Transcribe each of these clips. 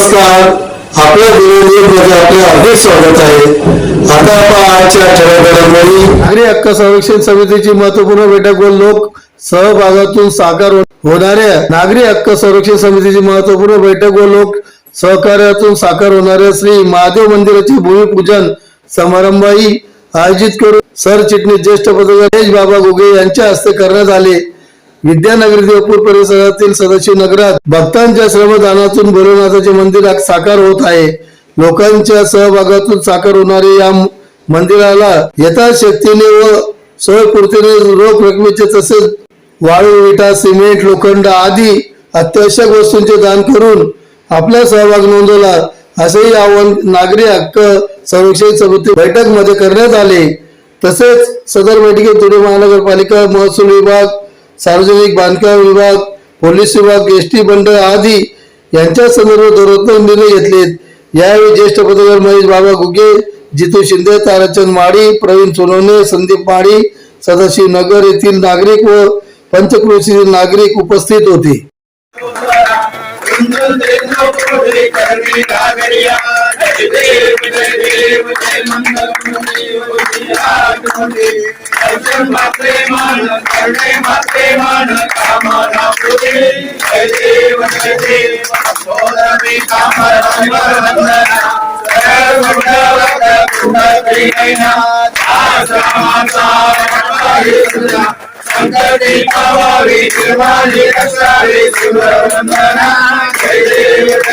नमस्कार. आपल्या मध्ये आपले अधिक स्वागत आहे. आता आपण आजच्या ठळक नागरी हक्क संरक्षण समितीची महत्त्वपूर्ण बैठक व लोक सहभागातून साकार हो- होणाऱ्या नागरी हक्क संरक्षण समितीची महत्त्वपूर्ण बैठक व लोक सहकार्यातून साकार होणाऱ्या श्री महादेव मंदिराचे भूमिपूजन समारंभही आयोजित करून सरचिटणीस ज्येष्ठ पत्रकार महेश बाबा गोगे यांच्या हस्ते करण्यात आले. विद्यानगरी देवपूर परिसरातील सदाशिव नगरात भक्तांच्या श्रमदानातून भोलेनाथाचे मंदिर साकार होत आहे. लोकांच्या सहभागातून साकार होणारे या मंदिराला यथाशक्तीने व सोयपूर्तीने रोख रकमेचे तसेच वाळू विटा सिमेंट लोखंड आदी अत्यावश्यक वस्तूंचे दान करून आपला सहभाग नोंदवला. असेही आवाहन नागरी हक्क संरक्षण समिती बैठकमध्ये करण्यात आले. तसेच सदर बैठकीत धुळे महानगरपालिका महसूल विभाग सार्वजनिक बांधकाम विभाग पोलीस विभाग एस टी मंडळ आदी यांच्या संदर्भात धोरणात्मक निर्णय घेतलेत. यावेळी ज्येष्ठ पत्रकार महेश बाबा घुगे जितू शिंदे ताराचंद माळी प्रवीण सोनवणे संदीप माळी सदाशिव नगर येथील नागरिक व पंचक्रोशीतील नागरिक उपस्थित होते. சங்கரி பவாரி திருவாரி கசாரி சுரந்தனா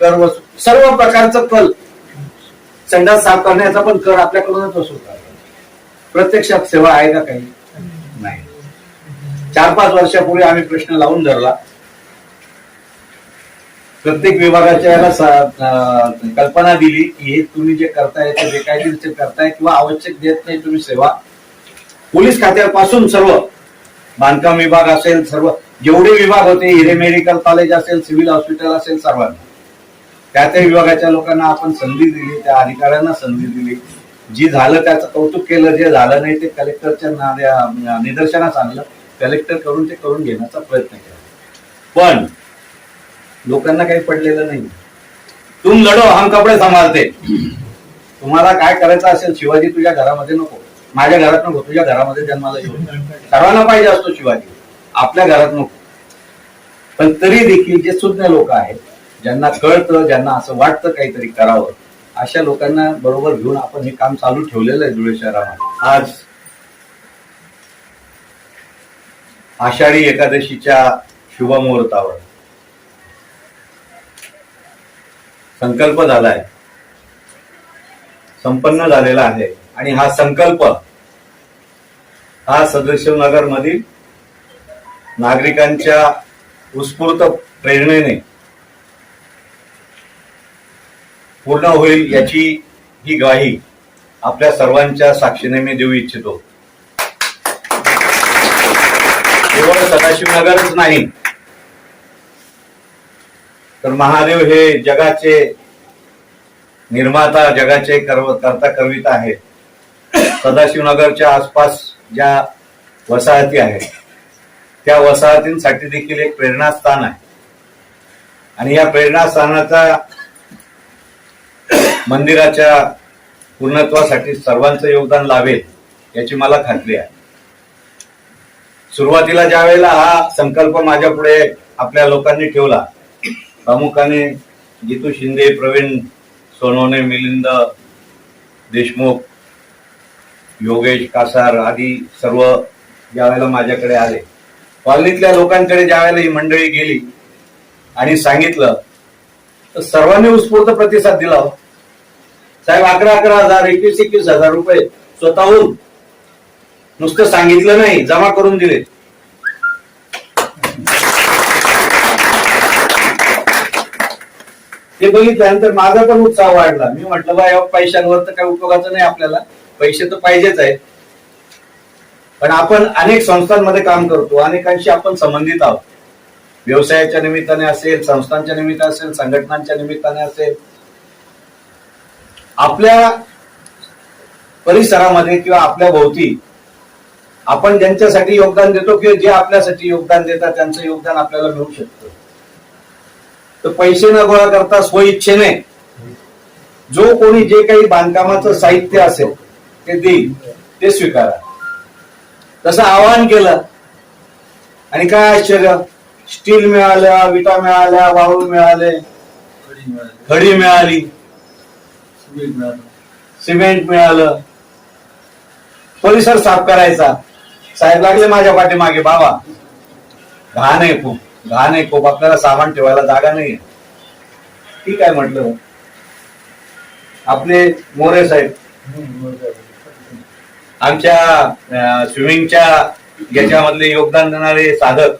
कर सर्व प्रकारचं कल संडास साफ करण्याचा पण कर आपल्याकडूनच असू प्रत्यक्षात सेवा आहे का काही? नाही. चार पाच वर्षापूर्वी आम्ही प्रश्न लावून धरला. प्रत्येक विभागाच्या याला कल्पना दिली की हे तुम्ही जे करताय ते बेकायदेशीर करताय किंवा आवश्यक देत नाही तुम्ही सेवा. पोलीस खात्यापासून सर्व बांधकाम विभाग असेल सर्व जेवढे विभाग होते हिरे मेडिकल कॉलेज असेल सिव्हिल हॉस्पिटल असेल सर्वांना. त्या त्या विभागाच्या लोकांना आपण संधी दिली त्या अधिकाऱ्यांना संधी दिली. जी झालं त्याचं कौतुक केलं जे झालं नाही ते कलेक्टरच्या ना- निदर्शनास आणलं. कलेक्टर करून ते करून घेण्याचा प्रयत्न केला. पण लोकांना काही पडलेलं नाही. तुम लढो हम कपडे सांभाळते तुम्हाला काय करायचं असेल शिवाजी तुझ्या घरामध्ये नको. माझ्या घरात नको तुझ्या घरामध्ये जन्माला येऊ सर्वांना पाहिजे असतो शिवाजी. आपल्या घरात नको. पण तरी देखील जे सुज्ञ लोक आहेत ज्यांना कळतं ज्यांना असं वाटतं काहीतरी करावं अशा लोकांना बरोबर घेऊन आपण हे काम चालू ठेवलेलं आहे धुळे शहरामध्ये. आज आषाढी एकादशीच्या शुभमुहूर्तावर संकल्प झालाय. संपन्न झालेला आहे. आणि हा संकल्प हा सदस्य नगर मधील नागरिकांच्या उत्स्फूर्त प्रेरणेने पूर्ण होईल याची ही ग्वाही आपल्या सर्वांच्या साक्षीने मी देऊ इच्छितो. केवळ सदाशिवनगरच नाही तर महादेव हे जगाचे निर्माता जगाचे कर्व करता कविता आहेत. सदाशिवनगरच्या आसपास ज्या वसाहती आहेत त्या वसाहतींसाठी देखील एक प्रेरणास्थान आहे. आणि या प्रेरणास्थानाचा मंदिराच्या पूर्णत्वासाठी सर्वांचं योगदान लावेल याची मला खात्री आहे. सुरुवातीला ज्या वेळेला हा संकल्प माझ्या पुढे आपल्या लोकांनी ठेवला प्रामुख्याने जितू शिंदे प्रवीण सोनवणे मिलिंद देशमुख योगेश कासार आदी सर्व ज्यावेळेला माझ्याकडे आले. कॉलनीतल्या लोकांकडे ज्यावेळेला ही मंडळी गेली आणि सांगितलं तर सर्वांनी उत्स्फूर्त प्रतिसाद दिला हो. साहेब अकरा अकरा हजार एकवीस एकवीस हजार रुपये स्वतःहून. नुसतं सांगितलं नाही जमा करून दिले. ते बघितल्यानंतर माझा पण उत्साह वाढला. मी म्हटलं बा या पैशांवर तर काही उपयोगाचं नाही आपल्याला. पैसे तर पाहिजेच आहेत. पण आपण अनेक संस्थांमध्ये काम करतो अनेकांशी आपण संबंधित आहोत. व्यवसायाच्या निमित्ताने असेल संस्थांच्या निमित्ताने असेल संघटनांच्या निमित्ताने असेल. आपल्या परिसरामध्ये किंवा आपल्या भोवती आपण ज्यांच्यासाठी योगदान देतो किंवा जे आपल्यासाठी योगदान देतात त्यांचं योगदान आपल्याला मिळू शकतं. तर पैसे न गोळा करता स्वइच्छेने जो कोणी जे काही बांधकामाचं साहित्य असेल ते देईल ते स्वीकारा. तसं आवाहन केलं. आणि काय आश्चर्य? स्टील मिळाल्या विटा मिळाल्या वाळू मिळाले खडी मिळाली. सिमेंट मिळालं. परिसर साफ करायचा. साहेब लागले माझ्या पाठीमागे बाबा घाण आहे खूप घाण आहे खूप आपल्याला सामान ठेवायला जागा नाही ठीक आहे म्हटलं. आपले मोरे साहेब. आमच्या स्विमिंगच्या याच्यामधले योगदान देणारे साधक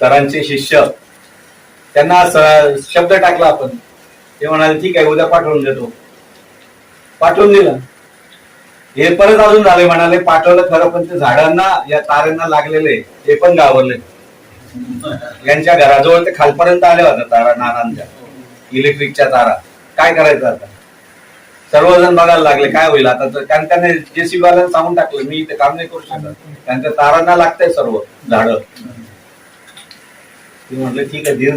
सरांचे शिष्य त्यांना स- शब्द टाकला आपण. ते म्हणाले ठीक आहे उद्या पाठवून देतो. पाठवून दिलं. हे परत अजून झाले म्हणाले पाठवलं खरं पण ते झाडांना या तारांना लागलेले ते पण गावरले. यांच्या घराजवळ ते खालपर्यंत आले होते तारा नानांच्या. इलेक्ट्रिकच्या तारा. काय करायचं आता? सर्वजण बघायला लागले काय होईल? आता तर कारण त्याने जेसीबीवाल्यानं सांगून टाकलं मी इथे काम नाही करू शकत. त्यांच्या तारांना लागतंय सर्व झाड. ती म्हटलं ठीक आहे दिन